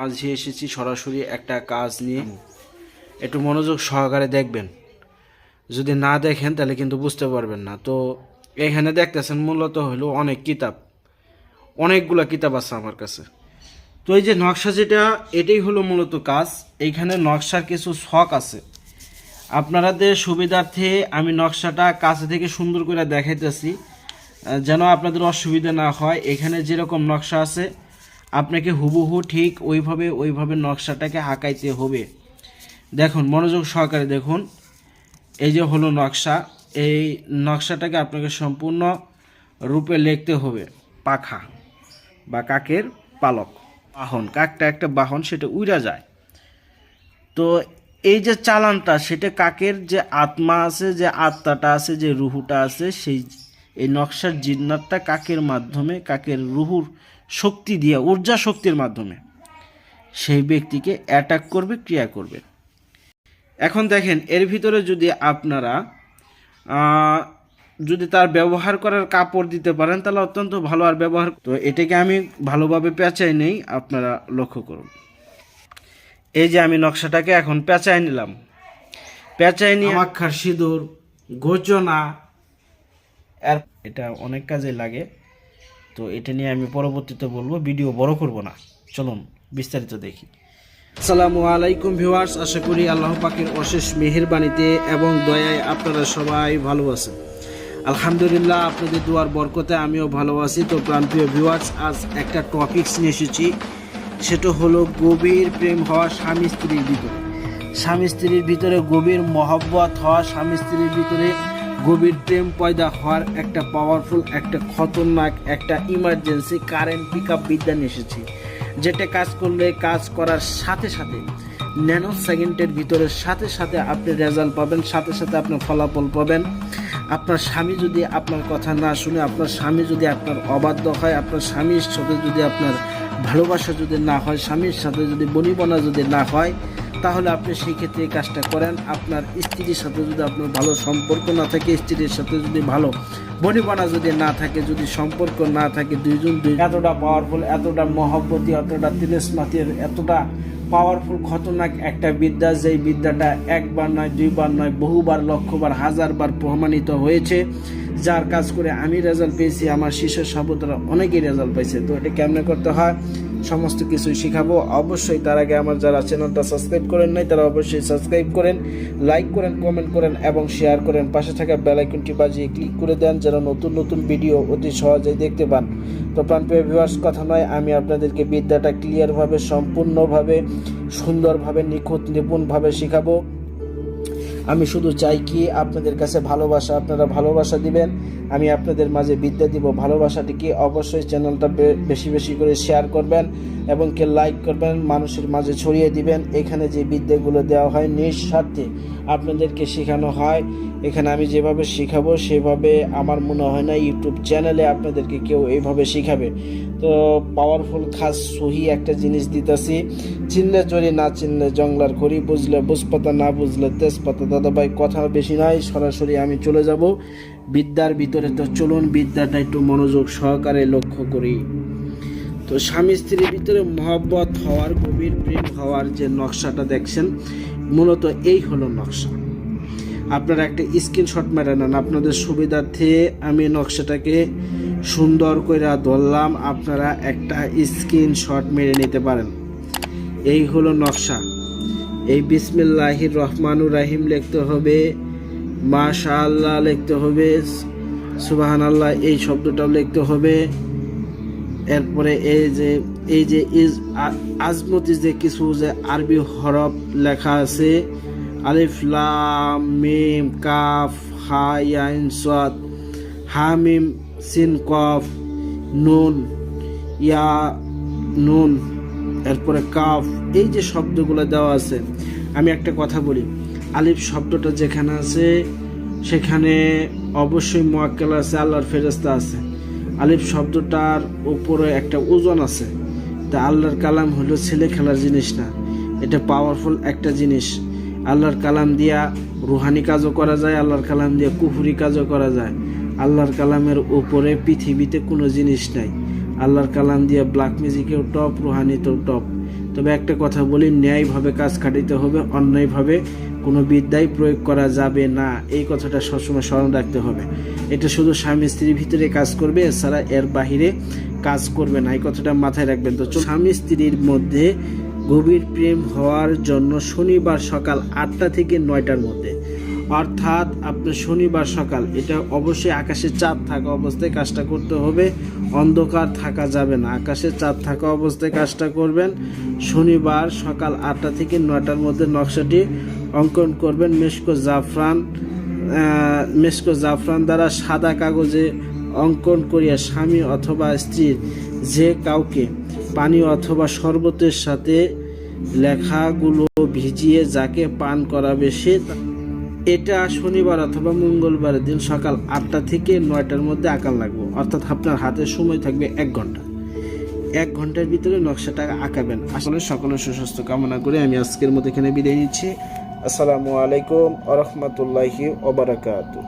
মাঝে এসেছি সরাসরি একটা কাজ নিয়ে, একটু মনোযোগ সহকারে দেখবেন। যদি না দেখেন তাহলে কিন্তু বুঝতে পারবেন না। তো এখানে দেখতেছেন মূলত হলো অনেক কিতাব। অনেকগুলা কিতাব আছে আমার কাছে। তো এই যে নকশা যেটা, এটাই হলো মূলত কাজ। এইখানে নকশার কিছু শখ আছে। আপনাদের সুবিধার্থে আমি নকশাটা কাছে থেকে সুন্দর করে দেখাইতেছি। যেন আপনাদের অসুবিধা না হয়। এখানে যেরকম নকশা আছে আপনাকে হুবহু ঠিক ওইভাবে ওইভাবে নকশাটাকে আঁকাইতে হবে। দেখুন, মনোযোগ সহকারে দেখুন। এই যে হলো নকশা, এই নকশাটাকে আপনাকে সম্পূর্ণ রূপে লিখতে হবে। পাখা বা কাকের পালক। বাহন, কাকটা একটা বাহন, সেটা উড়া যায়। তো এই যে চালানটা, সেটা কাকের যে আত্মা আছে, যে আত্মাটা আছে, যে রুহুটা আছে, সেই এই নকশার জিন্নাতটা কাকের মাধ্যমে, কাকের রুহুর শক্তি দিয়ে ঊর্জা শক্তির মাধ্যমে। সেই ব্যক্তিকে অ্যাটাক করবে ক্রিয়া করবে। এখন দেখেন এর ভিতরে যদি আপনারা যদি তার ব্যবহার করার কাপড় দিতে পারেন তাহলে অত্যন্ত ভালো আর ব্যবহার তো এটাকে আমি ভালোভাবে পেঁচাই নেই আপনারা লক্ষ্য করুন। এই যে আমি নকশাটাকে এখন পেঁচাই নিলাম। পেঁচাই নিয়ে আমাক্ষার সিঁদুর গোচনা এর এটা অনেক কাজে লাগে। তো এটা নিয়ে আমি পরবর্তীতে বলব, ভিডিও বড় করব না। চলুন, বিস্তারিত দেখি। আসসালামু আলাইকুম ভিউয়ার্স, আশা করি আল্লাহ পাকের অশেষ মেহেরবানিতে এবং দয়ায় আপনারা সবাই ভালো আছেন। আলহামদুলিল্লাহ, আপনাদের দুয়ার বরকতে আমিও ভালো আছি। তো প্রাণপ্রিয় ভিউয়ার্স, আজ একটা টপিকস নিয়ে এসেছি। সেটা হলো গভীর প্রেম হওয়া স্বামী স্ত্রীর ভিতরে। স্বামী স্ত্রীর ভিতরে গভীর মহব্বত হওয়া স্বামী স্ত্রীর ভিতরে গভীর প্রেম পয়দা হওয়ার একটা পাওয়ারফুল একটা খতরনাক, একটা ইমার্জেন্সি কারেন্ট পিক আপ বিদ্যা নিয়ে এসেছি, যেটা কাজ করলে কাজ করার সাথে সাথে ন্যানো সেকেন্ডের ভিতরে সাথে সাথে আপনি রেজাল্ট পাবেন, সাথে সাথে আপনার ফলাফল পাবেন। আপনার স্বামী যদি আপনার কথা না শুনে, আপনার স্বামী যদি আপনার অবাধ্য হয়, আপনার স্বামীর সাথে যদি আপনার ভালোবাসা যদি না হয়, স্বামীর সাথে যদি বনিবনা যদি না হয় তাহলে আপনি সেই ক্ষেত্রে এই কাজটা করেন। আপনার স্ত্রীর সাথে যদি আপনার ভালো সম্পর্ক না থাকে, স্ত্রীর সাথে যদি ভালো বনিবনা যদি না থাকে, যদি সম্পর্ক না থাকে, দুইজন দুই এতটা পাওয়ারফুল এতটা মহব্বতী, এতটা তিলেসমাতির, এতটা পাওয়ারফুল খতরনাক একটা বিদ্যা, যেই বিদ্যাটা একবার নয়, দুইবার নয়, বহুবার, লক্ষবার, হাজারবার প্রমাণিত হয়েছে। যার কাজ করে আমি রেজাল্ট পেয়েছি, আমার শিষ্য সাবতরা অনেকেই রেজাল্ট পাইছে। তো এটা কেমনে করতে হয়? সমস্ত কিছুই শেখাবো। অবশ্যই তার আগে আমার যারা চ্যানেলটা সাবস্ক্রাইব করেন নাই, তারা অবশ্যই সাবস্ক্রাইব করেন, লাইক করেন, কমেন্ট করেন এবং শেয়ার করেন। পাশে থাকা বেল আইকনটি বাজিয়ে ক্লিক করে দেন যেন নতুন নতুন ভিডিও অতি সহজেই দেখতে পান। তো প্রাণপ্রিয় ভিউয়ার্স কথা নয়, আমি আপনাদেরকে বিদ্যাটা ক্লিয়ারভাবে সম্পূর্ণভাবে, সুন্দরভাবে, নিখুঁত, নিপুণভাবে শেখাবো। আমি শুধু চাই কি আপনাদের কাছে ভালোবাসা, আপনারা ভালোবাসা দিবেন। আমি আপনাদের মাঝে বিদ্যা দিব, ভালোবাসাটিকে অবশ্যই চ্যানেলটা বেশি বেশি করে শেয়ার করবেন। এবং কে লাইক করবেন, মানুষের মাঝে ছড়িয়ে দিবেন। এখানে যে বিদ্যাগুলো দেওয়া হয় নিঃস্বার্থে আপনাদেরকে শেখানো হয়। এখানে আমি যেভাবে শেখাবো, সেভাবে আমার মনে হয় না ইউটিউব চ্যানেলে আপনাদেরকে কেউ এইভাবে শেখাবে। তো পাওয়ারফুল খাস, সহি একটা জিনিস দিতেছি। চিনলে চরি না চিনলে জংলার করি, বুঝলে বুঝপাতা, না বুঝলে তেজপাতা। দাদা ভাই কথা বেশি নাই, সরাসরি আমি চলে যাব। বিদ্যার ভিতরে তো চলুন, বিদ্যাটা একটু মনোযোগ সহকারে লক্ষ্য করি। তো স্বামী স্ত্রীর ভিতরে মহব্বত হওয়ার, গভীর প্রেম হওয়ার যে নকশাটা দেখছেন, মূলত এই হলো নকশা। আপনারা একটা স্ক্রিনশট মেরে নেন, আপনাদের সুবিধার্থে আমি নকশাটাকে সুন্দর করে ধরলাম, আপনারা একটা স্ক্রিনশট মেরে নিতে পারেন। এই হলো নকশা। এই বিসমিল্লাহির রহমানুর রাহিম লিখতে হবে মাশা আল্লাহ লিখতে হবে সুবাহান আল্লাহ এই শব্দটাও লিখতে হবে। এরপরে এই যে এই যে ইজ আজমতি যে কিছু যে আরবি হরফ লেখা আছে, আলিফ, লাম, মিম, কাফ হা ইয়াইন সাদ, হামিম, সিন, কফ, নুন, ইয়া, নুন, এরপরে কাফ, এই যে শব্দগুলো দেওয়া আছে। আমি একটা কথা বলি, আলিফ শব্দটা যেখানে আছে, সেখানে অবশ্যই মোয়াক্কেল আছে, আল্লাহর ফেরস্তা আছে। আলিফ শব্দটার ওপরে একটা ওজন আছে। তা আল্লাহর কালাম হলো ছেলে খেলার জিনিস না, এটা পাওয়ারফুল একটা জিনিস। আল্লাহর কালাম দিয়া রুহানি কাজও করা যায়, আল্লাহর কালাম দিয়া কুফুরি কাজও করা যায়। আল্লাহর কালামের ওপরে পৃথিবীতে কোনো জিনিস নাই। আল্লাহর কালাম দিয়ে ব্ল্যাক মিউজিকেও টপ রুহানিতেও টপ তবে একটা কথা বলি, ন্যায়ভাবে কাজ কাটাইতে হবে, অন্যায়ভাবে কোনো বিদ্যায় প্রয়োগ করা যাবে না। এই কথাটা সবসময় স্মরণ রাখতে হবে। এটা শুধু স্বামী স্ত্রীর ভিতরে কাজ করবে, এছাড়া এর বাহিরে কাজ করবে না। এই কথাটা মাথায় রাখবেন তো। স্বামী স্ত্রীর মধ্যে গভীর প্রেম হওয়ার জন্য শনিবার সকাল আটটা থেকে নয়টার মধ্যে, অর্থাৎ আপনার শনিবার সকাল। এটা অবশ্যই আকাশে চাঁদ থাকা অবস্থায় কাজটা করতে হবে। অন্ধকার থাকা যাবে না। আকাশে চাঁদ থাকা অবস্থায় কাজটা করবেন। শনিবার সকাল আটটা থেকে নয়টার মধ্যে নকশাটি অঙ্কন করবেন মেশকো জাফরান মেশকো জাফরান দ্বারা সাদা কাগজে অঙ্কন করিয়া স্বামী অথবা স্ত্রীর যে কাউকে পানি অথবা শরবতের সাথে লেখাগুলো ভিজিয়ে যাকে পান করাবে সে এটা শনিবার অথবা মঙ্গলবারের দিন সকাল আটটা থেকে নয়টার মধ্যে আঁকা লাগবে। অর্থাৎ আপনার হাতে সময় থাকবে এক ঘণ্টা। এক ঘণ্টার ভিতরে নকশাটা আঁকাবেন। আসলে সকলের সুস্বাস্থ্য কামনা করে আমি আজকের মতো এখানে বিদায় নিচ্ছি। আসসালামু আলাইকুম আ রহমতুল্লাহি ওবরাকাতু